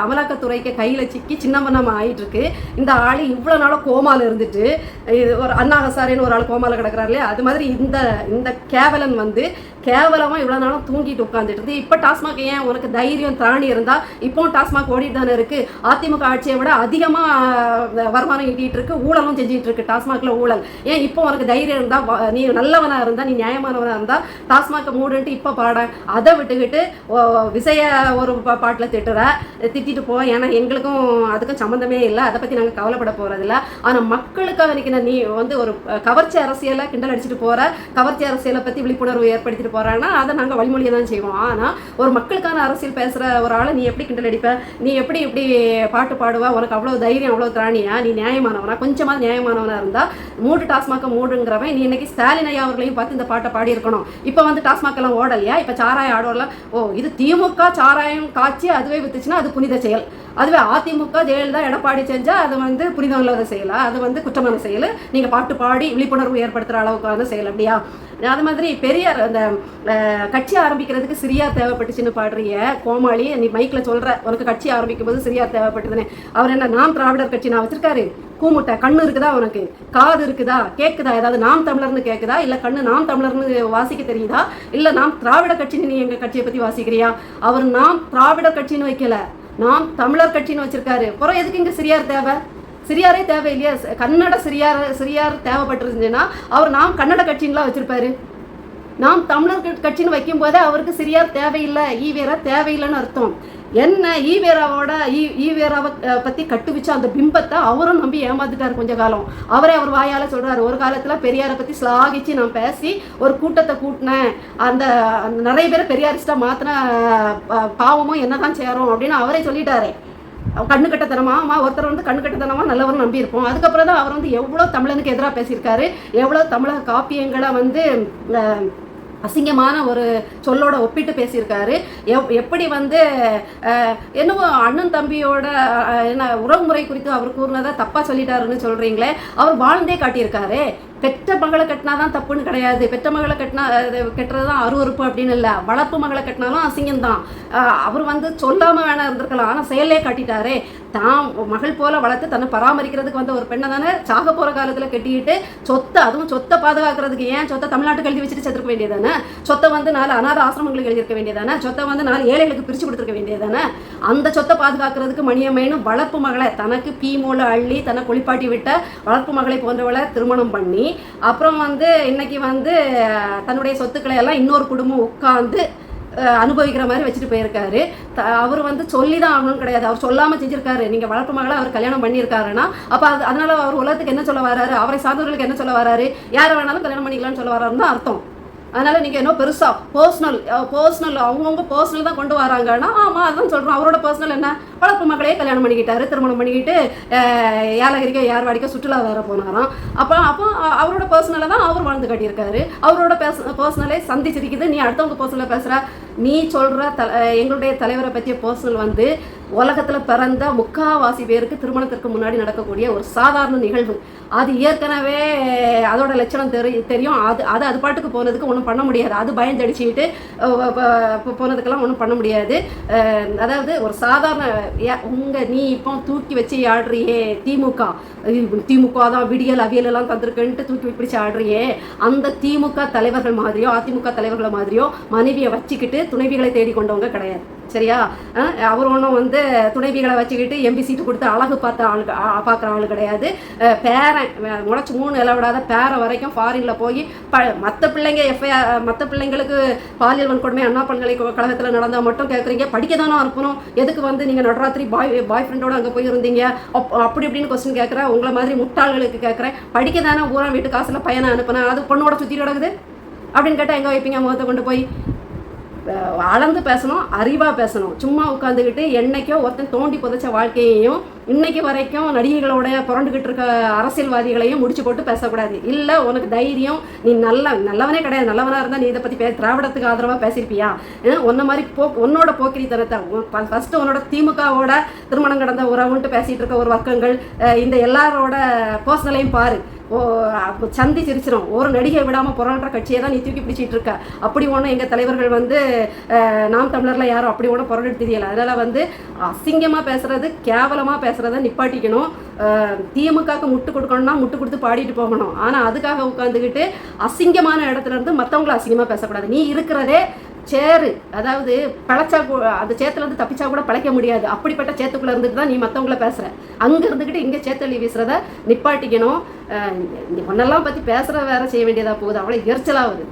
அமலாக்கத்துறைக்கு கையில் சிக்கி சின்னமன்னமாக ஆகிட்டு இருக்கு இந்த ஆள் இவ்வளோ நாளும் கோமால இருந்துட்டு இது ஒரு அண்ணா ஹசாரின்னு ஒரு ஆள் கோமால கிடக்கிறாரு இல்லையா? அது மாதிரி இந்த இந்த கேவலன் வந்து கேவலமாக இவ்வளோ நாளும் தூங்கிட்டு உட்காந்துட்டு இருந்து இப்போ டாஸ்மாக் ஏன் உனக்கு தைரியம் திராணி இருந்தால் இப்போ டாஸ்மாக் ஓடிட்டு தானே இருக்குது அதிமுக ஆட்சியை விட அதிகமாக வருமானம் ஈட்டிகிட்டு இருக்கு. ஊழலும் செஞ்சுட்டு இருக்கு டாஸ்மாகில் ஊழல். ஏன் இப்போ உனக்கு தைரியம் இருந்தால் நீ நல்லவனாக இருந்தால் நீ நியாயமானவனாக இருந்தால் டாஸ்மாக் மூடுன்ட்டு இப்போ பாட. அதை விட்டுக்கிட்டு விசைய ஒரு பாட்டில் திட்டுற திட்டிட்டு போ. ஏன்னா எங்களுக்கும் அதுக்கும் சம்மந்தமே இல்லை. அதை பற்றி நாங்கள் கவலைப்பட போகிறதில்ல ஆனால் மக்களுக்காக நிற்கிற நீ வந்து ஒரு கவர்ச்சி அரசியலை கிண்டல் அடிச்சுட்டு போகிற கவர்ச்சி அரசியலை பற்றி விழிப்புணர்வு ஏற்படுத்திட்டு போறான்னா அதை நாங்கள் வழிமொழியை தான் செய்வோம். ஆனால் ஒரு மக்களுக்கான அரசியல் பேசுகிற ஒரு ஆளை நீ எப்படி கிண்டல் அடிப்ப? நீ எப்படி இப்படி பாட்டு பாடுவ? உனக்கு அவ்வளோ தைரியம் அவ்வளோ திராணியா? நீ நியாயமானவனா? கொஞ்சமாக நியாயமானவனாக இருந்தால் மூடு டாஸ்மாக மூடுங்கிறவன் நீ இன்னைக்கு ஸ்டாலின் ஐயா அவர்களையும் பார்த்து இந்த பாட்டை பாடி இருக்கணும் இப்போ வந்து டாஸ்மாக் எல்லாம் ஓடலையா? இப்போ சாராயம் ஆடலாம் ஓ இது திமுக சாராயம் காய்ச்சி அதுவே வித்துச்சுன்னா அது புனித செயல். அதுவே அதிமுக ஜெயலலிதா எடப்பாடி செஞ்சால் அது வந்து புனிதம் இல்லாத செயலா? அது வந்து குற்றமான செயல். நீங்க பாட்டு பாடி விழிப்புணர்வு ஏற்படுத்துகிற அளவுக்கான செயல் அப்படியா? அது மாதிரி பெரியார் அந்த கட்சி ஆரம்பிக்கிறதுக்கு சிரியா தேவைப்பட்டுச்சுன்னு பாடுறிய கோமாளி நீ மைக்கில் சொல்கிற உனக்கு கட்சி ஆரம்பிக்கும் போது சிரியா தேவைப்பட்டதுன்னு. அவர் என்ன நாம் திராவிடர் கட்சி நான் வச்சிருக்காரு? கூமுட்டை கண்ணு இருக்குதா உனக்கு? காது இருக்குதா? கேட்குதா ஏதாவது நாம் தமிழர்னு கேட்குதா இல்லை கண்ணு நாம் தமிழர்னு வாசிக்க தெரியுதா? இல்லை நாம் திராவிட கட்சின்னு நீ எங்கள் கட்சியை பற்றி வாசிக்கிறியா? அவர் நாம் திராவிட கட்சின்னு வைக்கல. நாம் தமிழர் கட்சின்னு வச்சிருக்காரு. அப்புறம் எதுக்கு இங்கே சிரியார் தேவை? சிறியாரே தேவை இல்லையா கன்னட சிரியார் சிரியார் தேவைப்பட்டிருந்துச்சுன்னா அவர் நாம் கன்னட கட்சின்லாம் வச்சிருப்பாரு. நாம் தமிழர் கட்சின்னு வைக்கும்போதே அவருக்கு சிறியார் தேவையில்லை ஈவேரா தேவையில்லைன்னு அர்த்தம். என்ன ஈவேராவோட ஈ ஈவேராவை பற்றி கட்டுவிச்ச அந்த பிம்பத்தை அவரும் நம்பி ஏமாந்துட்டார் கொஞ்ச காலம். அவரே அவர் வாயால் சொல்கிறார் ஒரு காலத்தில் பெரியாரை பற்றி ஸ்லாகிச்சு நான் பேசி ஒரு கூட்டத்தை கூட்டினேன். அந்த அந்த நிறைய பேர் பெரியாரிஸ்டா மாற்றின பாவமும் பாவமும் என்னதான் சேரும் அப்படின்னு அவரே சொல்லிட்டாரு. கண்ணு கட்டத்தனமா ஒருத்தர் வந்து கண்ணு கட்டத்தனமா நல்லவர் நம்பியிருப்போம். அதுக்கப்புறம் தான் அவர் வந்து எவ்வளோ தமிழனுக்கு எதிராக பேசியிருக்காரு. எவ்வளோ தமிழக காப்பியங்களை வந்து அசிங்கமான ஒரு சொல்லோட ஒப்பிட்டு பேசியிருக்காரு. எவ் எப்படி வந்து என்னவோ அண்ணன் தம்பியோட என்ன உறவுமுறை குறித்து அவர் கூறினதை தப்பாக சொல்லிட்டாருன்னு சொல்கிறீங்களே அவர் வாழ்ந்தே காட்டியிருக்காரு. பெற்ற மகளை கட்டினா தான் தப்புன்னு கிடையாது. பெற்ற மகளை கட்டினா கட்டுறது தான் அருவறுப்பு அப்படின்னு இல்லை. வளர்ப்பு மகளை கட்டினாலும் அசிங்கம்தான். அவர் வந்து சொல்லாமல் வேணா இருந்திருக்கலாம். ஆனால் செயலே காட்டிட்டாரே. தான் மகள் போல வளர்த்து தன்னை பராமரிக்கிறதுக்கு வந்த ஒரு பெண்ணை தானே சாக போகிற காலத்தில் கட்டிக்கிட்டு சொத்தை அதுவும் சொத்தை பாதுகாக்கிறதுக்கு ஏன் சொத்தை தமிழ்நாட்டுக்கு எழுதி வச்சுட்டு செத்துருக்க வேண்டியதானே சொத்தை வந்து நாலு அநாத ஆசிரமங்களுக்கு எழுதியிருக்க வேண்டியதானே சொத்தை வந்து நாலு ஏழைகளுக்கு பிரித்து கொடுத்துருக்க வேண்டியதானே அந்த சொத்தை பாதுகாக்கிறதுக்கு மணியம்மைன்னு வளர்ப்பு மகளை தனக்கு பீமோல அள்ளி தன்னை குளிப்பாட்டி விட்ட வளர்ப்பு மகளை போன்றவளை திருமணம் பண்ணி அப்புறம் வந்து இன்னைக்கு வந்து தன்னுடைய சொத்துக்களை எல்லாம் இன்னொரு குடும்பம் உட்காந்து அனுபவிக்கிற மாதிரி வச்சுட்டு போயிருக்காரு. த- அவர் வந்து சொல்லி தான் ஆகணும்னு கிடையாது. அவர் சொல்லாமல் செஞ்சிருக்காரு. நீங்கள் வளர்ப்பு மகளை அவர் கல்யாணம் பண்ணியிருக்காருன்னா அப்போ அது அதனால அவர் உலகத்துக்கு என்ன சொல்ல வராரு அவரை சார்ந்தவர்களுக்கு என்ன சொல்ல வராரு யாரை வேணாலும் கல்யாணம் பண்ணிக்கலாம்னு சொல்ல வராருன்னு தான் அர்த்தம். அதனால நீங்க என்ன பெருசா பர்சனல் பர்சனல் அவங்கவுங்க பர்சனல் தான் கொண்டு வராங்கன்னா ஆமா அதான் சொல்றோம். அவரோட பர்சனல் என்ன? வளர்ப்பு மக்களையே கல்யாணம் பண்ணிக்கிட்டாரு. திருமணம் பண்ணிக்கிட்டு ஏலகிரிக்கோ யார் யார்வாடிக்கோ சுற்றுலா வேற போனாராம். அப்போ அப்போ அவரோட பர்சனலை தான் அவர் வாழ்ந்து கட்டியிருக்காரு. அவரோட பர்சனலே சந்திச்சிருக்குது. நீ அடுத்தவங்க பர்சனலை பேசுற. நீ சொல்கிற தல எங்களுடைய தலைவரை பற்றிய பர்சனல் வந்து உலகத்தில் பிறந்த முக்காவாசி பேருக்கு திருமணத்திற்கு முன்னாடி நடக்கக்கூடிய ஒரு சாதாரண நிகழ்வு. அது ஏற்கனவே அதோட லட்சணம் தெரி தெரியும். அது அது அது பாட்டுக்கு போனதுக்கு ஒன்றும் பண்ண முடியாது. அது பயந்தடிச்சுக்கிட்டு போனதுக்கெல்லாம் ஒன்றும் பண்ண முடியாது. அதாவது ஒரு சாதாரண ஏ- நீ இப்போ தூக்கி வச்சு ஆடுறியே திமுக. திமுக தான் விடியல் அவியல் எல்லாம் தந்திருக்குன்ட்டு தூக்கி பிடிச்சி ஆடுறியே. அந்த திமுக தலைவர்கள் மாதிரியோ அதிமுக தலைவர்கள் மாதிரியோ மனைவியை வச்சுக்கிட்டு துணைவிகளை தேடி கொண்டவங்க கிடையாது. சரியா? அவர் ஒன்றும் வந்து துணைவிகளை வச்சுக்கிட்டு எம்பி சீட்டு கொடுத்து அழகு பார்த்த ஆள் பார்க்குற ஆள் கிடையாது. பேரன் முளைச்சி மூணு இலை விடாத பேரன் வரைக்கும் ஃபாரினில் போய் ப மற்ற பிள்ளைங்க எஃப்ஐஆர் மற்ற பிள்ளைங்களுக்கு பாலியல் வன்கொடுமை அண்ணா பல்கலைக்கழகத்தில் நடந்தால் மட்டும் கேட்குறீங்க படிக்க தானே அனுப்பணும். எதுக்கு வந்து நீங்கள் நடராத்திரி பாய் பாய் ஃப்ரெண்டோட அங்கே போய் இருந்தீங்க? அப் அப்படி இப்படின்னு கொஸ்டின் கேட்குறேன் உங்களை மாதிரி முட்டாள்களுக்கு கேட்குறேன் படிக்க தானே ஊரா வீட்டு காசில் பையனை அனுப்புனேன். அது பொண்ணோட சுற்றி கிடக்குது. அப்படின்னு கேட்டால் எங்கே வைப்பீங்க முகத்தை கொண்டு போய்? அளந்து பேசணும் அறிவாக பேசணும். சும்மா உட்காந்துக்கிட்டு என்றைக்கோ ஒருத்தன் தோண்டி புதைச்ச வாழ்க்கையையும் இன்னைக்கு வரைக்கும் நடிகைகளோட புரண்டுக்கிட்டு இருக்க அரசியல்வாதிகளையும் முடிச்சு போட்டு பேசக்கூடாது. இல்லை உனக்கு தைரியம் நீ நல்ல நல்லவனே கிடையாது. நல்லவனாக இருந்தால் நீ இதை பற்றி பே திராவிடத்துக்கு ஆதரவாக பேசியிருப்பியா? உன்ன மாதிரி போ உன்னோட போக்கிரித்தனத்தை ஃபஸ்ட்டு உன்னோட திமுகவோட திருமணம் கடந்த உறவுன்ட்டு பேசிகிட்டு இருக்க ஒரு வர்க்கங்கள் இந்த எல்லாரோட பர்சனலையும் பாரு. சந்தி சிரிச்சிடும் ஒரு நடிகை விடாமல் புரள்ற கட்சியை தான் நீ தூக்கி பிடிச்சிட்டு இருக்க. அப்படி ஒன்றும் எங்கள் தலைவர்கள் வந்து நாம் தமிழரில் யாரும் அப்படி ஒன்றும் புரண்டு தெரியலை. அதனால் வந்து அசிங்கமாக பேசுகிறது கேவலமாக பேசுகிறத நிப்பாட்டிக்கணும். திமுகவுக்கு முட்டு கொடுக்கணும்னா முட்டு கொடுத்து பாடிட்டு போகணும். ஆனால் அதுக்காக உட்காந்துக்கிட்டு அசிங்கமான இடத்துல இருந்து மற்றவங்கள அசிங்கமாக பேசக்கூடாது. நீ இருக்கிறதே சேரு அதாவது பழச்சா அந்த சேத்துலேருந்து தப்பிச்சா கூட பழைக்க முடியாது. அப்படிப்பட்ட சேத்துக்குள்ளே இருந்துட்டு தான் நீ மற்றவங்கள பேசுகிற அங்கே இருந்துக்கிட்டு இங்கே சேத்தள்ளி வீசுகிறத நிப்பாட்டிக்கணும். அஹ் ஒன்னெல்லாம் பற்றி பேசுற வேற செய்ய வேண்டியதாக போகுது. அவ்வளோ எரிச்சலாகுது